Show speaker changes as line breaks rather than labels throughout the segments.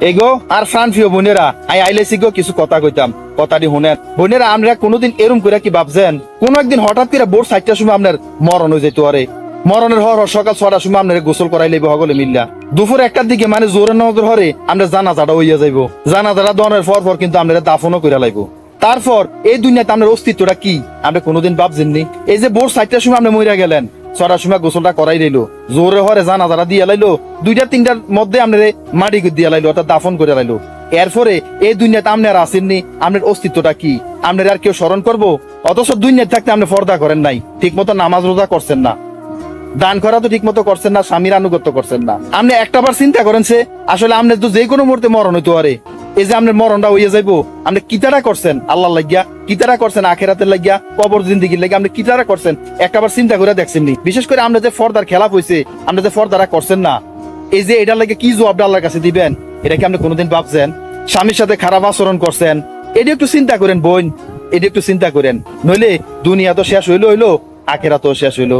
এগো, আর ফ্রান প্রিয় বোনেরা, আই আইলেছি গো, কিছু কথা কইতাম। কথাটি শুনেন। বোনেরা, আমরা কোনোদিন এরম করে কি ভাবছেন? কোন একদিন হঠাৎ করে বোর সাইটটার সময় আপনার মরণ হয়ে যেত আরে। মরণের হর হর সকাল ছটার সময় আপনার গোসল করাই লইব হগলে মিল্লা। দুপুর একটার দিকে মানে জোরে নজর হরে আমরা জানা জানাজাটা হইয়া যাইব। জানাজাটা দনের পর পর কিন্তু আমরা দাফনও করে লাইব। তারপর এই দুনিয়াতে আপনার অস্তিত্বটা কি? আপনি কোনোদিন ভাবছেননি? এই যে বোর সাইটটার সময় আপনি মরিয়া গেলেন ছটার সময় গোসলটা করাই রইল জোরে হরে নাজারা দিয়ে লাইলো। দুইটা তিনটার মধ্যে আপনার মাটি দিয়ে লাইলো অর্থাৎ দাফন করে লাইলো। এরপরে এই দুনিয়াতে আপনি আর আসেননি আপনার অস্তিত্বটা কি? আপনার আর কেউ স্মরণ করব অথচ দুনিয়াতে থাকতে আপনি পর্দা করেন নাই। ঠিক মতো নামাজ রোজা করছেন না। দান করা তো ঠিক মতো করছেন না, স্বামীর আনুগত্য করছেন না। আপনি একটা বার চিন্তা করেন সে আসলে আপনি তো যে কোনো মুহূর্তে মরণ হইতে পারে। এই যে আপনার মরণটা হইয়া যাইবো, আপনি কিতারা করছেন? আল্লাহ লাগিয়া কিতারা করছেন আখেরাতের লাগিয়া, কবর জিন্দিগির লাগিয়া, আপনি কিতারা করছেন? একটা বার চিন্তা করে দেখছেন নি। বিশেষ করে আমরা যে ফর্দার খেলা হয়েছে আপনি যে ফর্দারা করছেন না, এই যে এটার লাগে কি জবাবটা আল্লাহর কাছে দিবেন? এটা কি আপনি কোনোদিন ভাবছেন? স্বামীর সাথে খারাপ আচরণ করছেন? এটা একটু চিন্তা করেন বোন, এটা একটু চিন্তা করেন। নইলে দুনিয়া তো শেষ হইল হইল আখেরা তো শেষ হইল।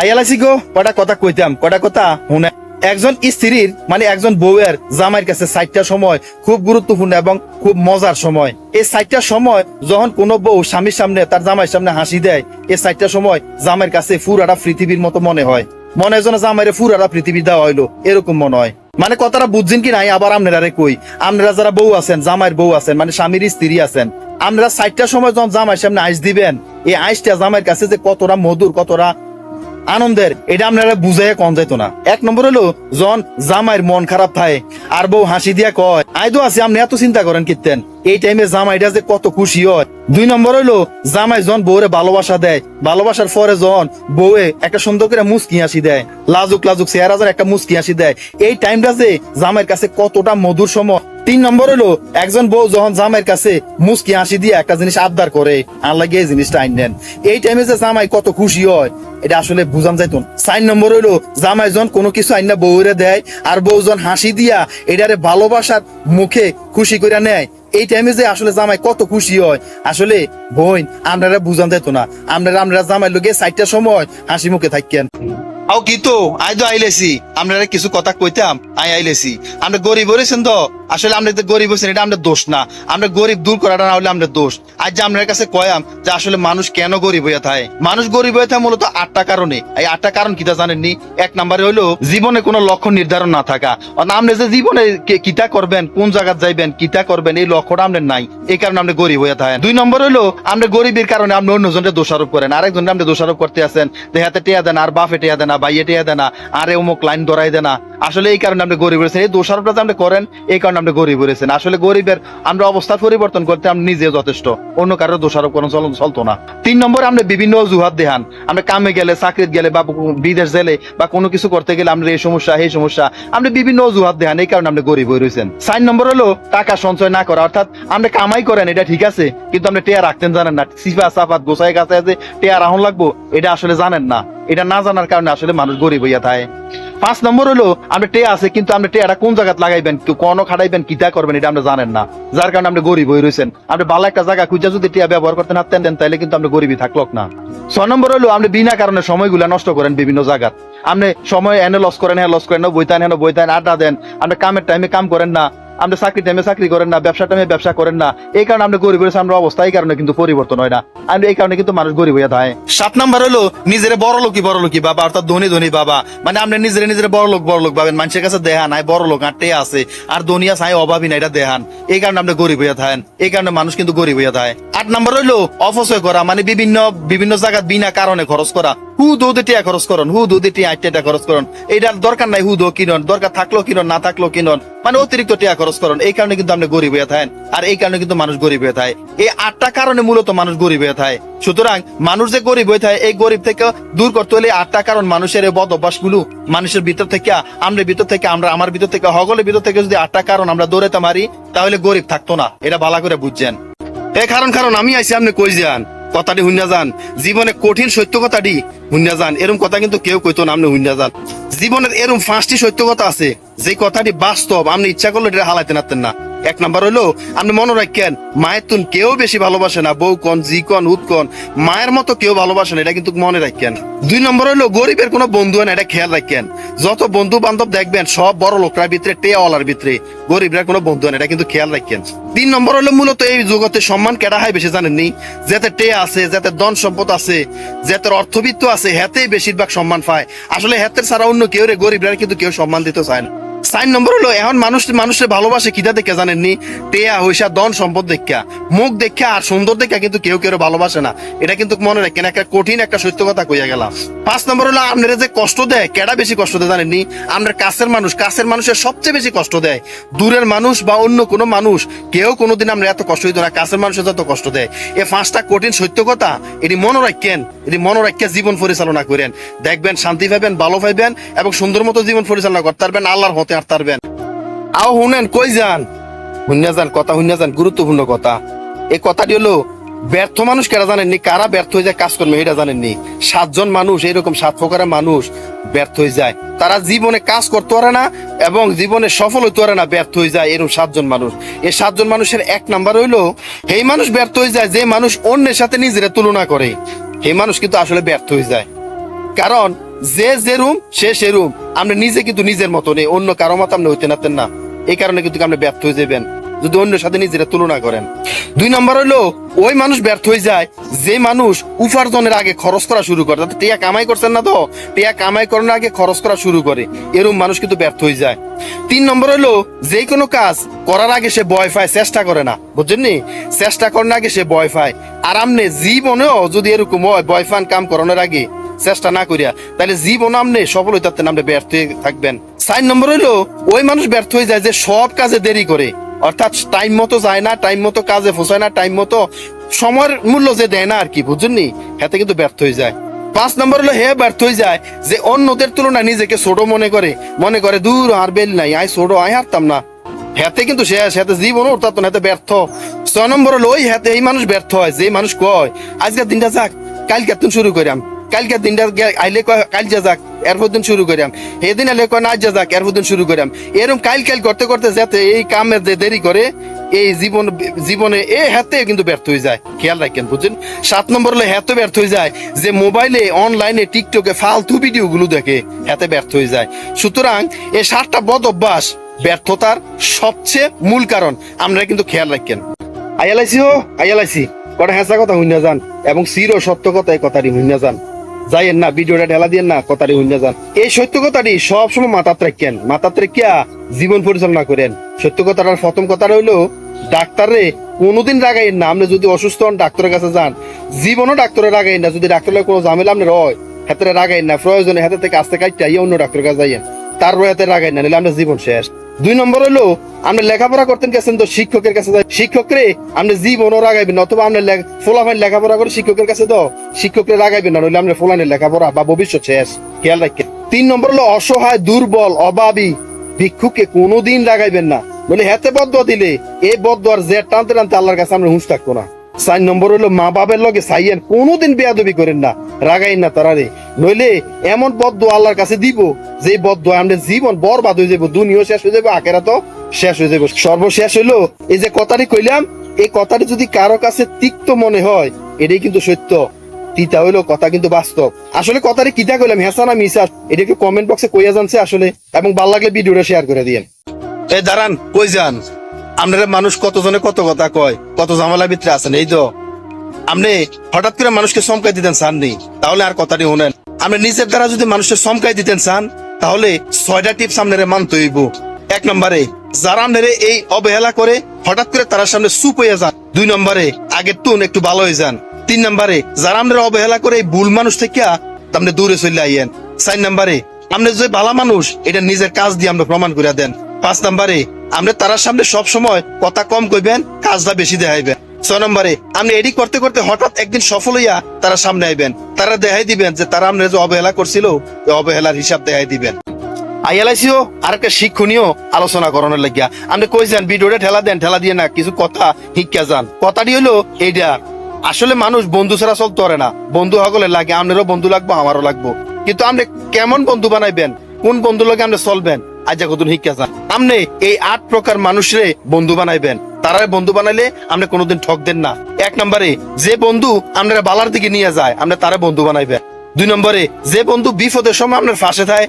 আইয়ালাসি গো, কটা কথা কইতাম, কটা কথা শুনে। একজন স্ত্রীর মানে একজন বউয়ের জামাইয়ের কাছে সাইটটা সময় খুব গুরুত্বপূর্ণ এবং খুব মজার সময়। এই সাইটটা সময় যখন কোনো বউ স্বামীর সামনে, তার জামাইয়ের সামনে হাসি দেয়, এই সাইটটা সময় জামাইয়ের কাছে ফুরাটা পৃথিবীর মতো মনে হয়। মনে হয় যেন জামাইরে ফুরাটা পৃথিবী দেওয়া হইল, এরকম মনে হয়। মানে কথাটা বুঝছেন কি নাই, আবার আপনারা রে কই? আপনারা যারা বউ আছেন, জামাইয়ের বউ আছেন মানে স্বামীর স্ত্রী আছেন, আপনারা সাইটটার সময় যখন জামাইয়ের সামনে আইস দিবেন, এই আইসটা জামাইয়ের কাছে যে কতটা মধুর, কতটা আনন্দের, এটা আপনারা বুঝাইয়া কম যাইতো না। এক নম্বর হলো, জন জামাইয়ের মন খারাপ থাকে, আর বউ হাসি দিয়া কয় আইদো আছে, আপনি এত চিন্তা করেন কিতেন এই টাইমে জামাইটা যে কত খুশি হয়। দুই নম্বর হইল, জামাই জন বউরে ভালোবাসা দেয়। ভালোবাসার পরে জন বউয়ে একটা সুন্দর করে মুস্কি হাসি দেয়। লাজুক লাজুক চেহারা যেন একটা মুস্কি হাসি দেয়। এই টাইমটা যে জামাইয়ের কাছে কতটা মধুর সময়। তিন নম্বর হলো একজন বউ যখন জামাইয়ের কাছে মুস্কি হাসি দিয়ে একটা জিনিস আবদার করে, আল্লাহ এই জিনিসটা আইন নেন এই টাইমে যে জামাই কত খুশি হয়, এটা আসলে বুঝান যাইতো। চার নম্বর হইল, জামাই জন কোনো কিছু আইন না বউরে দেয়, আর বউজন হাসি দিয়া এটারে ভালোবাসার মুখে খুশি করে নেয়। এই টাইমে যে আসলে জামাই কত খুশি হয়। আসলে, বোন আপনারা বুঝান যেত না। আপনারা আমরা জামাই লোকে চারটার সময় হাসি মুখে থাকেন আও কি তো আই তো আইলেছি। আপনারা কিছু কথা কইতাম, আই আইলেছি। আমরা গরিব হয়েছেন তো, আসলে আমরা তো গরিব হয়েছেন এটা আমাদের দোষ না। আমরা গরিব দূর করাটা না হলে আমাদের দোষ। আজ যে আপনার কাছে কয়াম যে আসলে মানুষ কেন গরিব হয়ে থাকে মানুষ গরিব হয়ে থাকে মূলত আটটা কারণে। এই আটটা কারণ কিতা জানেননি? এক নম্বরে হলো জীবনে কোনো লক্ষ্য নির্ধারণ না থাকা। আপনি যে জীবনে কিতা করবেন, কোন জায়গায় যাইবেন, কিতা করবেন, এই লক্ষ্যটা আপনার নাই। এই কারণে আপনি গরিব হয়ে থাকেন দুই নম্বর হলো আপনি গরিবের কারণে আপনি অন্যজনকে দোষারোপ করেন। আরেকজনকে আপনি দোষারোপ করতে আছেন। যে হাতে টেয়া দেন, আর বাপে টেয়া দেনা বাইয়ে টেয়া দেনা, আরে অমুক লাইন ধরাই দেনা। আসলে এই কারণে আপনি গরিব হয়েছেন। এই দোষারোপটা আপনি করেন, এই কারণে আপনি গরিব হয়েছেন। আসলে গরিবের আমরা অবস্থা পরিবর্তন করতে আমরা নিজে যথেষ্ট। অন্য কারও দোষারোপ কোনো চলন চলতো না। তিন নম্বরে আমরা বিভিন্ন অজুহাত দেহান আমরা কামে গেলে, চাকরিতে গেলে বা বিদেশ গেলে বা কোনো কিছু করতে গেলে আমরা এই সমস্যা এই সমস্যা। আমরা বিভিন্ন অজুহাত দেখান, এই কারণে আপনি গরিব হয়ে রয়েছেন। চার নম্বর হলো টাকা সঞ্চয় না করা। অর্থাৎ আপনি কামাই করেন, এটা ঠিক আছে, কিন্তু আপনি টেয়া রাখতেন জানেন না। সিফা সাফাত গোসাই কাছে আছে টেয়া রাহন লাগবো, এটা আসলে জানেন না। এটা না জানার কারণে আসলে মানুষ গরিব হইয়া থাকে। পাঁচ নম্বর হলো, আপনি টে আছে, কিন্তু আপনি টেয়াটা কোন জায়গায় লাগাইবেন কোন খাটাইবেন কিতা করবেন, এটা আপনি জানেন না। যার কারণে আপনি গরিব হয়ে রয়েছেন আপনি ভালো একটা জায়গা খুঁজে যদি টিয়া ব্যবহার করতে না দেন, তাহলে কিন্তু আপনি গরিবই থাকলক না। ছয় নম্বর হলো, আপনি বিনা কারণে সময়গুলা নষ্ট করেন বিভিন্ন জায়গায় আপনি সময় এনে লস করেন হ্যাঁ লস করেন বইতান হ্যাঁ বইতান, আড্ডা দেন। আপনি কামের টাইমে কাম করেন না, আপনি চাকরি টাইমে চাকরি করেন না ব্যবসা টাইমে ব্যবসা করেন না। এই কারণে আপনি গরিব হয়েছে আমরা অবস্থা এই কারণে কিন্তু পরিবর্তন হয় না। আর এই কারণে কিন্তু মানুষ গরিব হয়ে থাকে সাত নাম্বার হলো, নিজের বড় লোকই বড় লোকই বাবা, অর্থাৎ ধনী ধনী বাবা। মানে আপনি নিজের নিজের বড় লোক বড় লোক পাবেন মানুষের কাছে দেহা নাই, বড় লোক আটে আছে। আর দুনিয়া চাই অভাবী না এটা দেহান। এই কারণে আপনি গরিব হয়ে থাকেন। এই কারণে মানুষ কিন্তু গরিব হয়ে থাকে আট নাম্বার হইল অপচয় করা মানে বিভিন্ন বিভিন্ন জায়গায় বিনা কারণে খরচ করা। হু দুধে টিয়া খরচ করুন, হু দুধে টিয়া আটটা খরচ করুন। এইটার দরকার নাই হু দো কিনন, দরকার থাকল কিনন, না থাকল কিনন। মানে অতিরিক্ত টিয়া খরচ করুন। এই কারণে কিন্তু আপনি গরিব হয়ে থাকেন। আর এই কারণে কিন্তু মানুষ গরিব হয়ে থাকে। এই আটটা কারণে মূলত মানুষ গরিব হয়ে থাকে। সুতরাং মানুষ যে গরিব হয়ে থাকে, এই গরিব থেকে দূর করতে হলে আটটা কারণ মানুষের এই বদ অভ্যাসগুলো মানুষের ভিতর থেকে আমরা ভিতর থেকে, আমরা আমার ভিতর থেকে, হগলের ভিতর থেকে যদি আটটা কারণ আমরা দৌড়াতে মারি তাহলে গরিব থাকতো না। এটা ভালো করে বুঝছেন। এ কারণ কারণ, আমি আইসি আপনি কই যান? কথাটি হুন্যা যান। জীবনে কঠিন সত্য কথাটি হুন্যা যান। এরম কথা কিন্তু কেউ কইতো না আপনি হুন্যা যান। জীবনের এরম পাঁচটি সত্য কথা আছে। যে কথাটি বাস্তব, আপনি ইচ্ছা করলে এটা হালাইতে নাতেন না। এক নাম্বার হলো আপনি মনে রাখেন, মায়ের তুন কেউ বেশি ভালোবাসে না, বউ কন জি কন উত কন, মায়ের মতো কেউ ভালোবাসে না, এটা কিন্তু মনে রাখেন। দুই নম্বর হলো গরিবের কোনো বন্ধু না, এটা খেয়াল রাখেন। যত বন্ধু বান্ধব দেখবেন, সব বড় লোকরা ভিতরে টেয়াওয়ালার ভিতরে, গরিবরা কোনো বন্ধু না, এটা কিন্তু খেয়াল রাখেন। তিন নম্বর হলো মূলত এই জগতে সম্মান কেটা হয় বেশি জানেননি যাতে টে আছে, যাতে ধন সম্পদ আছে, যাতে অর্থবিত্ত আছে, হেতেই বেশিরভাগ সম্মান পায়। আসলে হেতের ছাড়া অন্য কেউ রে, গরিবরা কিন্তু কেউ সম্মান দিতে চায় না। সাইন নম্বর হলো, এখন মানুষ মানুষের ভালোবাসে কিটা দেখে জানেননি? টেয়া, হইসা দন সম্পদ দেখা মুখ দেখা আর সুন্দর দেখা কিন্তু কেউ কেউ ভালোবাসে না। এটা কিন্তু মনে রাখেন, একটা কঠিন একটা সত্য কথা কইয়া গেলাম। পাঁচ নম্বর হলো, আপনারা যে কষ্ট দেয়, কেডা বেশি কষ্ট দেয় জানেননি? আপনার কাছের মানুষ, কাছের মানুষের সবচেয়ে বেশি কষ্ট দেয়। দূরের মানুষ বা অন্য কোনো মানুষ, কেউ কোনোদিন আমরা এত কষ্ট হইতো না, কাছের মানুষের যত কষ্ট দেয়। এই পাঁচটা কঠিন সত্য কথা, এটি মনে রাখেন, এটি মনে রাখিয়া জীবন পরিচালনা করেন। দেখবেন, শান্তি পাইবেন, ভালো পাইবেন, এবং সুন্দর মতো জীবন পরিচালনা করতে পারবেন, আল্লাহর হতে আর পারবেন আও শুনেন কই যান? হুন্যা যান, কথা হুন্যা যান, গুরুত্বপূর্ণ কথা। এই কথাটি হলো, ব্যর্থ মানুষ কেরা জানেননি? কারা ব্যর্থ হয়ে যায়, কাজ করবে এটা জানেননি। সাতজন মানুষ, এরকম সাত প্রকারের মানুষ ব্যর্থ হয়ে যায়। তারা জীবনে কাজ করতে পারে না এবং জীবনে সফল হইতে পারে না, ব্যর্থ হয়ে যায় এরকম সাতজন মানুষ। এই সাতজন মানুষের এক নাম্বার হইল এই মানুষ ব্যর্থ হয়ে যায়, যে মানুষ অন্যের সাথে নিজেরা তুলনা করে। এই মানুষ কিন্তু আসলে ব্যর্থ হয়ে যায়। কারণ যে যে রুম, সে সে রুম। আপনি নিজে কিন্তু নিজের মতো নেই, অন্য কারও মতো আপনি হইতে নাতেন না। এই কারণে কিন্তু আপনি ব্যর্থ হয়ে যাবেন, যদি অন্যের সাথে নিজেরা তুলনা করেন। দুই নম্বর হলো ওই মানুষ ব্যর্থ হয়ে যায়, যে মানুষ উপার্জনের আগে খরচ করা শুরু করে। তাতে টিয়া কামাই করছেন না তো? টিয়া কামাই করার আগে খরচ করা শুরু করে। এরকম মানুষ কিন্তু ব্যর্থ হয়ে যায়। তিন নম্বর হলো যে কোনো কাজ করার আগে সে ভয় পায়, চেষ্টা করে না। বুঝছেন নি? চেষ্টা করার আগে সে ভয় পায়। আর আমনে জীবনেও যদি এরকম হয়, ভয় পান কাম করানোর আগে চেষ্টা না করিয়া তাহলে জীবন আমনে সফল হইতে আপনি ব্যর্থ হয়ে থাকবেন। চার নম্বর হইল, ওই মানুষ ব্যর্থ হয়ে যায় যে সব কাজে দেরি করে। অর্থাৎ টাইম মতো যায় না, টাইম মতো কাজে ফোসায় না, টাইম মতো সময়ের মূল্য যে দেয় না আর কি, বুঝছেন নি? হাতে কিন্তু ব্যর্থ হয়ে যায়। পাঁচ নম্বর হলো, হে ব্যর্থ হয়ে যায় যে অন্যদের তুলনায় নিজেকে ছোট মনে করে মনে করে, দূর আর বেল নাই আই ছোট আই হারতাম না। হাতে কিন্তু শেষ, হাতে জীবন তো হাতে ব্যর্থ। ছয় নম্বর হলো, ওই হাতে এই মানুষ ব্যর্থ হয় যে মানুষ কয়, আজকের দিনটা যাক, কালকে শুরু করিয়াম। কালকে দিনটা আইলে কাল যা যাক এরপর দিন শুরু করিয়াম। এদিন আইলে কয়, না যা যাক এরপর দিন শুরু করিয়াম। এরকম কাল কাল করতে করতে যাতে এই কামের যে দেরি করে, এই জীবন, জীবনে এ হাতে কিন্তু ব্যর্থ হয়ে যায়। খেয়াল রাখেন, বুঝছেন? সাত নম্বর হলে হাতে ব্যর্থ হয়ে যায়, যে মোবাইলে, অনলাইনে, টিকটকে ফালতু ভিডিও গুলো দেখে হাতে ব্যর্থ হয়ে যায়। সুতরাং এই সাতটা বদ অভ্যাস ব্যর্থতার সবচেয়ে মূল কারণ। আমরা কিন্তু খেয়াল রাখেন। আইয়ালাইছি ও আইয়ালাইছি কটা হেঁচা কথা হইনা যান, এবং চির সত্য কথা এই কথাটি হইনা যান। যাইয়েন না, ভিডিওটা ঢেলা দিয়ে না, কথাটি হইনা যান। এই সত্য কথাটি সবসময় মাথাত রাখেন, মাথাত রেখিয়া জীবন পরিচালনা করেন। সত্য কথাটার প্রথম কথা হইল ডাক্তারে কোনোদিন রাগাইন না, আপনি যদি অসুস্থ হন, ডাক্তারের কাছে যান। জীবনও ডাক্তারে রাগাইন না, যদি ডাক্তারের কোনো ঝামেলা আপনার হয় হাতে রাগাইন না, প্রয়োজনে হাতে থেকে আস্তে কাটতে অন্য ডাক্তারের কাছে যাইয়েন। তার রয়াতে রাগাই না নিলে আপনার জীবন শেষ। দুই নম্বর হলো, আপনি লেখাপড়া করতেন গেছেন তো শিক্ষকের কাছে শিক্ষকরে আপনি জীবনও রাগাইবেন অথবা আপনি ফোলাফাইন লেখাপড়া করে শিক্ষকের কাছে তো শিক্ষকরে রাগাইবেন না, নইলে আপনি ফোলানের লেখাপড়া বা ভবিষ্যৎ শেষ। খেয়াল রাখেন। তিন নম্বর হলো, অসহায়, দুর্বল অভাবী ভিক্ষুককে কোনোদিন রাগাইবেন না বলে হেতে বদ্ধ দিলে এই আর যে টানতে টানতে আল্লাহর কাছে আমরা হুঁশ থাকব না। চার নম্বর হলো মা বাবার লগে সাইয়েন কোনোদিন বেয়াদবি করেন না, রাগাইন না তারারে। নইলে এমন বদ্ধ আল্লাহর কাছে দিব যে বদ্ধ আমাদের জীবন বরবাদ হয়ে যাব দুনিয়াও শেষ হয়ে যাবে আখেরা তো শেষ হয়ে যাব সর্বশেষ হইল এই যে কথাটি কইলাম, এই কথাটি যদি কারও কাছে তিক্ত মনে হয়, এটাই কিন্তু সত্য। তিতা হইল কথা কিন্তু বাস্তব। আসলে কথাটি কিতা কইলাম হেসা না মিসা এটা একটু কমেন্ট বক্সে কইয়া জানছে আসলে, এবং ভালো লাগলে ভিডিওটা শেয়ার করে দিয়েন। এই দাঁড়ান, কই যান? আপনারা মানুষ কতজনে কত কথা কয়, কত ঝামেলা ভিতরে আছেন, এই তো। আপনি হঠাৎ করে মানুষকে চমকাই দিতেন চান নেই। তাহলে আর কথাটি শুনেন। আপনি নিজের দ্বারা যদি মানুষের চমকাই দিতেন চান তাহলে ছয়টা টিপস আপনারে মানতে হইব। এক নম্বরে, যারা আপনারে এই অবহেলা করে, হঠাৎ করে তার সামনে চুপ হয়ে যান। দুই নম্বরে, আগের তুন একটু ভালো হয়ে যান। তিন নম্বরে, যারা আপনারা অবহেলা করে এই ভুল মানুষ থেকে আপনি দূরে চলে আইয়েন। চার নম্বরে, আপনি যে ভালো মানুষ, এটা নিজের কাজ দিয়ে আমরা প্রমাণ করে দেন। পাঁচ নম্বরে আপনি তার সামনে সব সময় কথা কম কইবেন, কাজটা বেশি দেখাইবেন। ছয় নম্বরে, আপনি এডি করতে করতে হঠাৎ একদিন সফল হইয়া তারা সামনে আইবেন। তারা দেখাই দিবেন যে তারা আমরা যে অবহেলা করছিল অবহেলার হিসাব দেখাই দিবেন। আইয়ালাইসিও আর একটা শিক্ষণীয় আলোচনা করানোর লাগিয়া। আপনি কই যান ভিডিওটা ঠেলা দেন, ঠেলা দিয়ে না, কিছু কথা শিক্ষা যান। কথাটি হলো এইটা আসলে মানুষ বন্ধু ছাড়া চলতে পারে না। বন্ধু সকলে লাগে, আপনারও বন্ধু লাগবো, আমারও লাগবো। কিন্তু আপনি কেমন বন্ধু বানাইবেন? কোন বন্ধু লগে আপনি চলবেন? আজ এই আট প্রকার মানুষরে বন্ধু বানাইবেন। বন্ধু বানাইলে কোনোদিন না। এক নম্বরে, যে বন্ধু আপনারা বালার দিকে নিয়ে যায় তারা বন্ধু বানাইবেন। দুই নম্বরে, যে বন্ধু বিপদের সময় আপনার ফাঁসে থাকে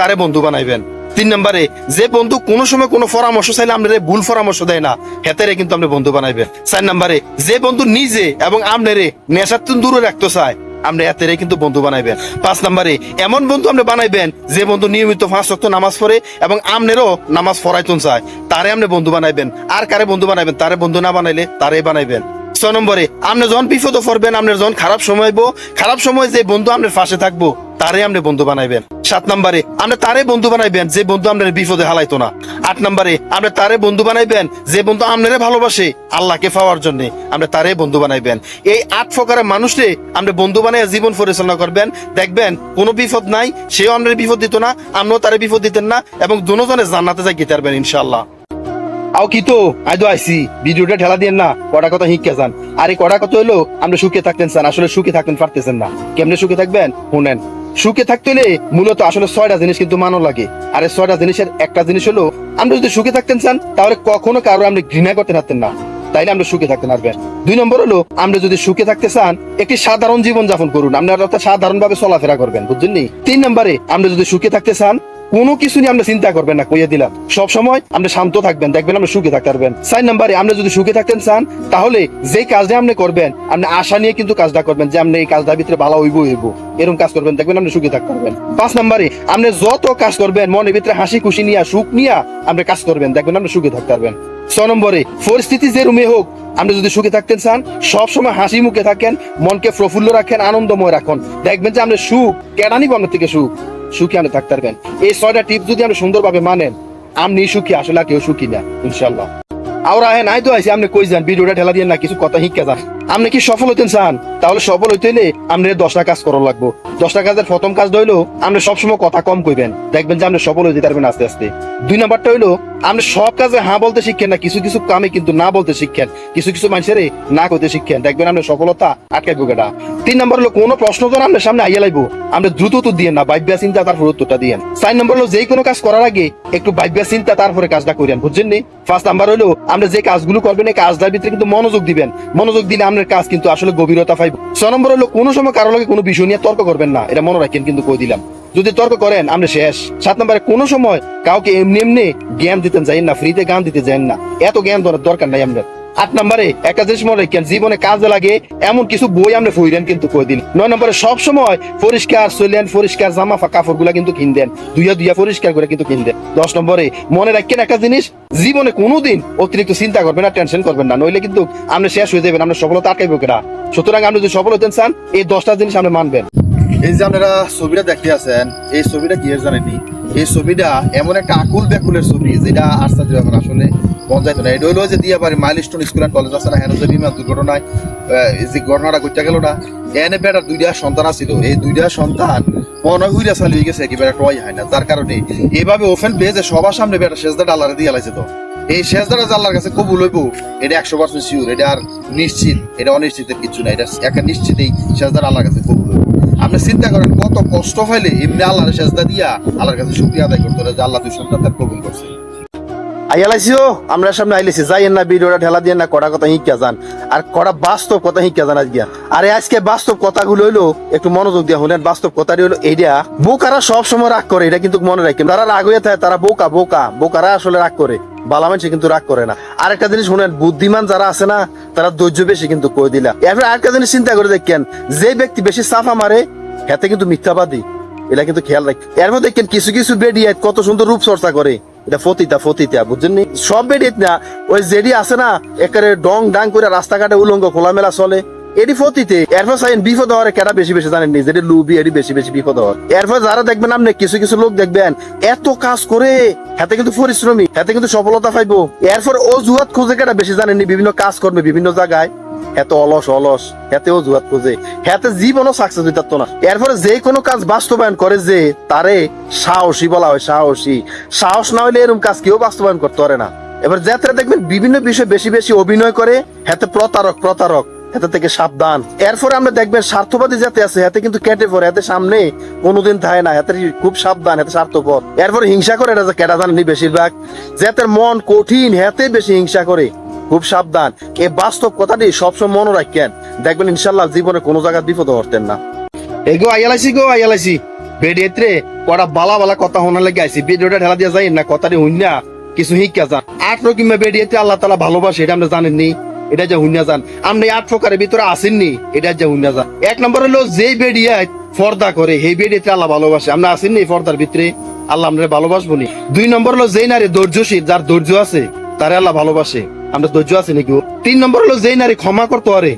তারে বন্ধু বানাইবেন। তিন নম্বরে, যে বন্ধু কোনো সময় কোনো পরামর্শ চাইলে আপনারে ভুল পরামর্শ দেয় না, হেতারে কিন্তু আপনি বন্ধু বানাইবেন। চার নম্বরে, যে বন্ধু নিজে এবং আপনারে নেশার দূরে রাখতে চায় আপনি এতেরে কিন্তু বন্ধু বানাইবেন। পাঁচ নম্বরে, এমন বন্ধু আপনি বানাইবেন যে বন্ধু নিয়মিত পাঁচ রক্ত নামাজ পড়ে এবং আমনেরও নামাজ পড়াইতুন চায়। তারে আপনি বন্ধু বানাইবেন। আর কারে বন্ধু বানাইবেন? তারে বন্ধু না বানাইলে তারে বানাইবেন। ছ নম্বরে আপনি যখন বিপদে পড়বেন আপনার যখন খারাপ সময় খারাপ সময় যে বন্ধু আপনার পাশে থাকব, তারে আপনি বন্ধু বানাইবেন। সাত নম্বরে আপনি তারে বন্ধু বানাইবেন যে বন্ধু আপনার বিপদে হালাইতো না। আট নম্বরে আপনি তারে বন্ধু বানাইবেন যে বন্ধু আপনারে ভালোবাসে আল্লাহকে পাওয়ার জন্য আপনি তারে বন্ধু বানাইবেন। এই আট প্রকারের মানুষরে আপনি বন্ধু বানাই জীবন পরিচালনা করবেন। দেখবেন, কোনো বিপদ নাই, সেও আপনার বিপদ দিত না আপনিও তারে বিপদ দিতেন না, এবং দুজনে জান্নাতে যাই গিয়ে পারবেন ইনশাল্লাহ আও কি তো? আইদো আইসি ভিডিওটা ঠেলা দিয়ে না, কটা কথা হিকে যান। আর এই কটা কথা হলো আমরা সুখে থাকতেন চান, আসলে সুখে থাকতেন পারতেছেন না। কেমনে সুখে থাকবেন? শুনেন। সুখে থাকতে হলে মূলত আসলে ছয়টা জিনিস কিন্তু মানো লাগে। আর ছয়টা জিনিসের একটা জিনিস হলো আমরা যদি সুখে থাকতেন চান, তাহলে কখনো কারও আপনি ঘৃণা করতে পারতেন না। তাইলে আমরা সুখে থাকতে পারবেন দুই নম্বর হলো, আমরা যদি সুখে থাকতে চান, একটি সাধারণ জীবন যাপন করুন। আপনারা সাধারণ ভাবে চলাফেরা করবেন, বুঝছেন নি? তিন নম্বরে, আমরা যদি সুখে থাকতে চান, কোনো কিছু নিয়ে আমরা চিন্তা করবেন না, কইয়ে দিলাম। সব সময় আমরা শান্ত থাকবেন, দেখবেন আমরা সুখে থাকতে পারবেন। চার নম্বরে, আমরা যদি সুখে থাকতেন চান, তাহলে যে কাজটা আপনি করবেন, আপনি আশা নিয়ে কিন্তু কাজটা করবেন যে আপনি এই কাজটার ভিতরে ভালো হইব হইব। এরকম কাজ করবেন, দেখবেন আপনি সুখে থাকতে পারবেন। পাঁচ নম্বরে, আপনি যত কাজ করবেন, মনের ভিতরে হাসি খুশি নিয়ে, সুখ নিয়ে আপনি কাজ করবেন, দেখবেন আপনি সুখে থাকতে পারবেন। ছয় নম্বরে, পরিস্থিতি যে রুমে হোক, আপনি যদি সুখে থাকতেন চান সব সময় হাসি মুখে থাকেন, মনকে প্রফুল্ল রাখেন, আনন্দময় রাখুন। দেখবেন যে আমরা সুখ, কেডানি আপনার থেকে সুখ, সুখী আপনি থাকতে পারবেন। এই ছয়টা টিপ যদি আপনি সুন্দরভাবে মানেন, আপনি সুখী, আসলে কেউ সুখী না ইনশাল্লাহ আওরা হ্যাঁ নাই তো আইসি আপনি কই যান, ভিডিওটা ঠেলা দিয়ে না, কিছু কথা শিক্ষা যান। আপনি কি সফল হইতেন চান তাহলে সফল হইতে হইলে আপনি দশটা কাজ করা লাগবো। দশটা কাজের প্রথম কাজ হইল, আপনি সবসময় কথা কম কইবেন। দেখবেন যে আপনি সফল হইতে পারবেন আস্তে আস্তে। দুই নাম্বারটা হইল, আপনি সব কাজে হ্যাঁ বলতে শিখেন না, কিছু কিছু কামে কিন্তু না বলতে শিখেন। কিছু কিছু মানুষের না করতে শিখেন। দেখবেন আপনি সফলতা আটকাই বুকেটা তিন নম্বর হলো, কোনো প্রশ্ন যখন আপনার সামনে আইয়া লাইবো। আপনি দ্রুত উত্তর দিয়ে না বাইব্যা চিন্তা তারপর উত্তরটা দিয়েন। চার নম্বর হলো যে কোনো কাজ করার আগে একটু বাইব্যা চিন্তা তারপরে কাজটা করেন বুঝছেন নি? ফার্স্ট নাম্বার হলো, আপনি যে কাজগুলো করবেন, এই কাজটার ভিতরে কিন্তু মনোযোগ দিবেন। মনোযোগ দিলে আপনার কাজ কিন্তু আসলে গভীরতা পাইব। ছ নম্বর হলো, কোনো সময় কারও লগে কোনো বিষয় নিয়ে তর্ক করবেন না। এটা মনে রাখেন কিন্তু কই দিলাম। যদি তর্ক করেন, আমরা শেষ। সাত নম্বরে, কোনো সময় কাউকে এমনি এমনি জ্ঞান দিতে যাই না, ফ্রিতে গান দিতে যাই না। এত জ্ঞান দরকার নাই আপনার আট নম্বরে, একটা মনে রাখেন, জীবনে কাজে লাগে এমন কিছু বই আপনি ফইরেন কিন্তু কই দিন নয় নম্বরে সব সময় পরিষ্কার চলেন, পরিষ্কার জামা ফা কাপড়গুলা কিন্তু কিনদেন দুইয়া দুইয়া পরিষ্কার করে কিন্তু কিনদেন দশ নম্বরে, মনে রাখেন একটা জিনিস, জীবনে কোনোদিন অতিরিক্ত চিন্তা করবেন না, টেনশন করবেন না, নইলে কিন্তু আপনি শেষ হয়ে যাবেন আপনার সফলতা আটকাইব কেনা সুতরাং আপনি যদি সফল হতেন চান, এই দশটা জিনিস আপনি মানবেন।
এই যে আপনারা ছবিটা দেখতে আছেন, এই ছবিটা কি জানেনি এই ছবিটা এমন একটা আকুল ব্যাকুলের ছবি যেটা আস্তে ব্যাপার আসলে পঞ্চায়েত না এটা হইল যে দিয়া পারে মাইলস্টোন স্কুল অ্যান্ড কলেজ আছে না, হেন যে বিমান দুর্ঘটনায় যে ঘটনাটা ঘটতে গেল না, এনে বেটার দুইটা সন্তান আছিল। এই দুইটা সন্তান উইরা চালিয়ে গেছে কি বেটা টয় হয় না। তার কারণে এইভাবে ওপেন পেজে সবার সামনে বেটা শেষদাটা আল্লাহরে দিয়ে লাইছে তো। এই শেষদাটা যে আল্লাহর কাছে কবুল হইব, এটা একশো পার্সেন্ট শিওর এটা আর নিশ্চিত, এটা অনিশ্চিতের কিছু না, এটা একটা নিশ্চিতেই শেষদার আল্লাহর কাছে আপনি চিন্তা করেন, কত কষ্ট হইলে এমনি আল্লাহর সেজদা দিয়া আল্লাহর কাছে শুকরিয়া আদায় করতে যে আল্লাহ তুই সন্তান তার কবুল করছে।
আইয়ালাইছিও আমরা সামনে আইলেছি, যাইয়েন না, ভিডিওটা ঠেলা দিয়ে না, কড়া কথা শিক্ষা যান আর কড়া বাস্তব কথা শিক্ষা যান আজকে। আরে আজকে বাস্তব কথাগুলো হইল, একটু মনোযোগ দিয়া হলেন বাস্তব কথাটি হলো এইটা বোকারা সব সময় রাগ করে, এটা কিন্তু মনে রাখেন। যারা রাগ হয়ে থাকে, তারা বোকা বোকা, বোকারা আসলে রাগ করে। বালা মানুষ কিন্তু রাগ করে না। আরেকটা জিনিস শুনেন, বুদ্ধিমান যারা আছে না, তারা ধৈর্য বেশি কিন্তু কই দিলা। এরপর আরেকটা জিনিস চিন্তা করে দেখেন, যে ব্যক্তি বেশি সাফা মারে, হাতে কিন্তু মিথ্যাবাদী। এটা কিন্তু খেয়াল রাখ এর মধ্যে দেখেন কিছু কিছু বেডিয়ে কত সুন্দর রূপ চর্চা করে। এটা ফতিতা ফতিতা, বুঝছেন সব বেডিয়ে না, ওই জেডি আছে না, একেবারে ডং ডাং করে রাস্তাঘাটে উলঙ্গ খোলামেলা চলে। এত কাজ করে, হাতে কিন্তু পরিশ্রমী, হাতে কিন্তু সফলতা পাইবো। এরপর ও জুয়াত কেটা বেশি বিভিন্ন কাজ করবে বিভিন্ন জায়গায়। এত অলস অলস হেতেও জুয়াত খোঁজে। হেতে জীবনও সাকসেস হইতে না। এরপরে যে কোনো কাজ বাস্তবায়ন করে যে, তারে সাহসী বলা হয়, সাহসী। সাহস না হইলে এরকম কাজ কেউ বাস্তবায়ন করতে পারে না। এবার যাত্রা দেখবেন, বিভিন্ন বিষয়ে বেশি বেশি অভিনয় করে, হেতে প্রতারক প্রতারক। এতে থেকে সাবধান। এরপরে আমরা দেখবেন স্বার্থবাদী যাতে আছে, এতে কিন্তু কেটে পড়ে, এতে সামনে কোনোদিন থাকে না, এতে খুব সাবধান, এতে স্বার্থপর। এরপরে হিংসা করে, এটা কেটা জানেনি বেশিরভাগ? যাতে মন কঠিন হেতে বেশি হিংসা করে। খুব সাবধান। এই বাস্তব কথাটি সবসময় মনে রাখেন। দেখবেন ইনশাল্লাহ জীবনে কোনো জায়গায় বিপদ হতেন না। এগো আইয়ালাইছি গো আইয়ালাইছি বেডিয়েত্রে কটা বালা বালা কথা হোনা লেগে আইছি। ভিডিওটা ঢেলা দিয়ে যাই না, কথাটি হুইনা কিছু শিক্ষা যান। আট রকমের বেডিয়েতে আল্লাহ তালা ভালোবাসে, এটা আমরা জানেননি এটা যে হুইনা যান। আপনি আট প্রকারের ভিতরে আসেননি, এটা যে হুইনা যান। এক নম্বর হলো যেই বেডিয়ায় ফর্দা করে, সেই বেডিয়েতে আল্লাহ ভালোবাসে। আমরা আসেননি এই পর্দার ভিতরে, আল্লাহ আমরা ভালোবাসবো নি। দুই নম্বর হলো যেই নারী ধৈর্যশীল, যার ধৈর্য আছে, তারে আল্লাহ ভালোবাসে। আমরা ধৈর্য আছে নাকি তিন নম্বর হলো যেই নারী ক্ষমা করতে পারে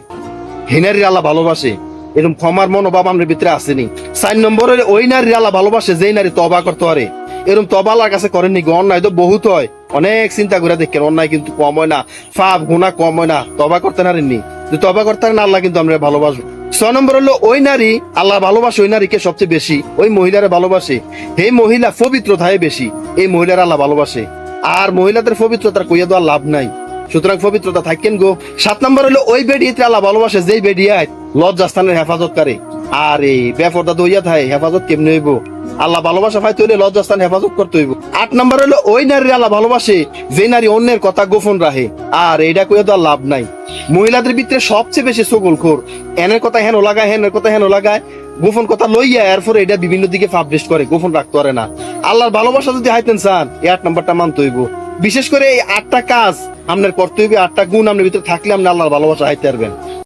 হেনারি আল্লাহ ভালোবাসে। এরকম ক্ষমার মনোভাব আমাদের ভিতরে আসেনি। চার নম্বরে ওই নারী আল্লাহ ভালোবাসে, যেই নারী তবা করতে পারে। এরকম তবা আল্লাহর কাছে করেননি অন্যায় তো বহুত হয়। অনেক চিন্তা করে দেখেন, অন্যায় কিন্তু কম হয় না। ফাপ গুণা কম হয় না। তবা করতে নারেননি যদি তবা করতে পারেন আল্লাহ কিন্তু আমরা ভালোবাসবো। ছয় নম্বর হলো, ওই নারী আল্লাহ ভালোবাসে ওই নারীকে সবচেয়ে বেশি। ওই মহিলারে ভালোবাসে। এই মহিলা পবিত্র পবিত্রতায় বেশি। এই মহিলার আল্লাহ ভালোবাসে। আর মহিলাদের পবিত্রতার কইয়া দেওয়ার লাভ নাই। সুতরাং পবিত্রতা থাকেন গো। সাত নম্বর হলো, ওই বেডিয়েতে আল্লাহ ভালোবাসে, যেই বেডিয়ায় লজ্জাস্থানের হেফাজত করে। আর এই বেফরদা দইয়া থাকে হেফাজত কেমনে হইব? আল্লাহ ভালোবাসা পাইতে হইলে লজ্জাস্থান হেফাজত করতে হইব। আট নম্বর হলো ওই নারীর আল্লাহ ভালোবাসে যে নারী অন্যের কথা গোপন রাখে। আর এইটা কইয়া তো আর লাভ নাই। মহিলাদের ভিতরে সবচেয়ে বেশি সগল খোর এনের কথা হেন লাগায়, হেনের কথা হেন লাগায়, গোপন কথা লইয়া এরপরে এটা বিভিন্ন দিকে পাবলিশ করে, গোপন রাখতে পারে না। আল্লাহর ভালোবাসা যদি হাইতেন চান এই আট নম্বরটা মানতে হইব। বিশেষ করে এই আটটা কাজ আপনার করতে হইবে, আটটা গুণ আপনার ভিতরে থাকলে আপনি আল্লাহর ভালোবাসা হাইতে পারবেন।